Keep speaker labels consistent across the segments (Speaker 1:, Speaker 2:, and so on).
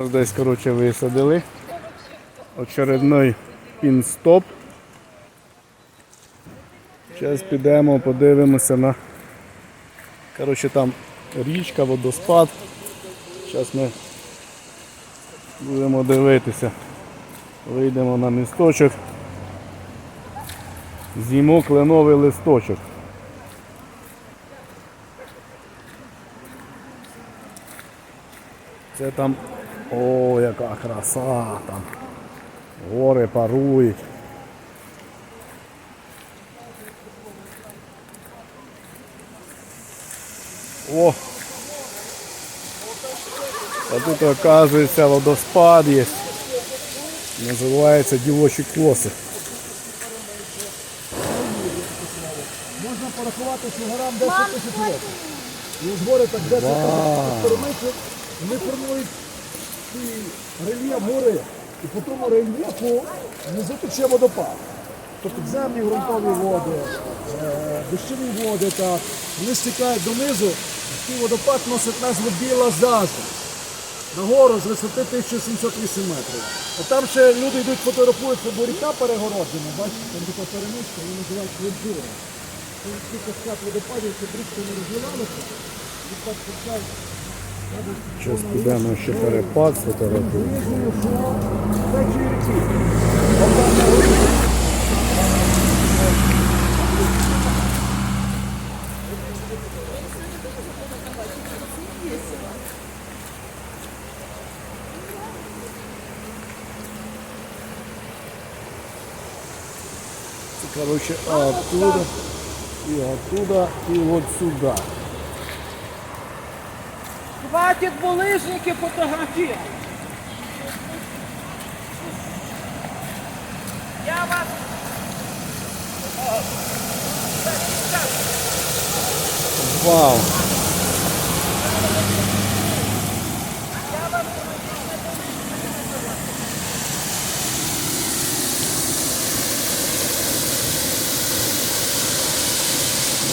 Speaker 1: Десь, коротше, висадили. Очередний пін-стоп. Зараз підемо, подивимося на. Коротше, там річка, водоспад. Зараз ми будемо дивитися. Вийдемо на місточок. З'їмо кленовий листочок. Це там, о, яка краса там. Гори парують. О! А тут оказується водоспад є. Називається дівочі коси.
Speaker 2: Можна порахувати, що горам 10 тисяч років. І ось гори так 10 тисяч кілометрів, вони формують рельєф гори. І по тому рельєфу внизу тече водопад. Тобто підземні ґрунтові води, е, дощові води, так, вони стікають донизу, і водопад носить назву Біла Заза. Нагору з висоти 1708 метрів. А там ще люди йдуть фотографуються, бо ріка перегороджена, бачите, там така перемичка, вони називають Веджура. Це кілька водопадів, щоб річка не розвивалася, і так пускають.
Speaker 1: Зараз підемо ще перепад
Speaker 2: ріки.
Speaker 1: Короче, оттуда и оттуда и вот сюда.
Speaker 3: Хватит булыжники фотографировать. Я вас...
Speaker 1: Вау!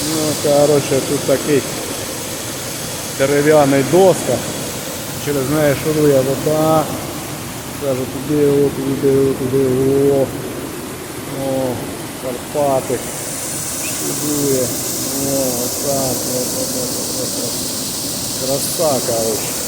Speaker 1: Ну, короче, тут такий дерев'яний доска. Через неї шурує вода. Каже, туди, о, туди, о, туди, о. О, Карпати. Шурує. О, так, от, Вот от, вот. от. Краса, короче.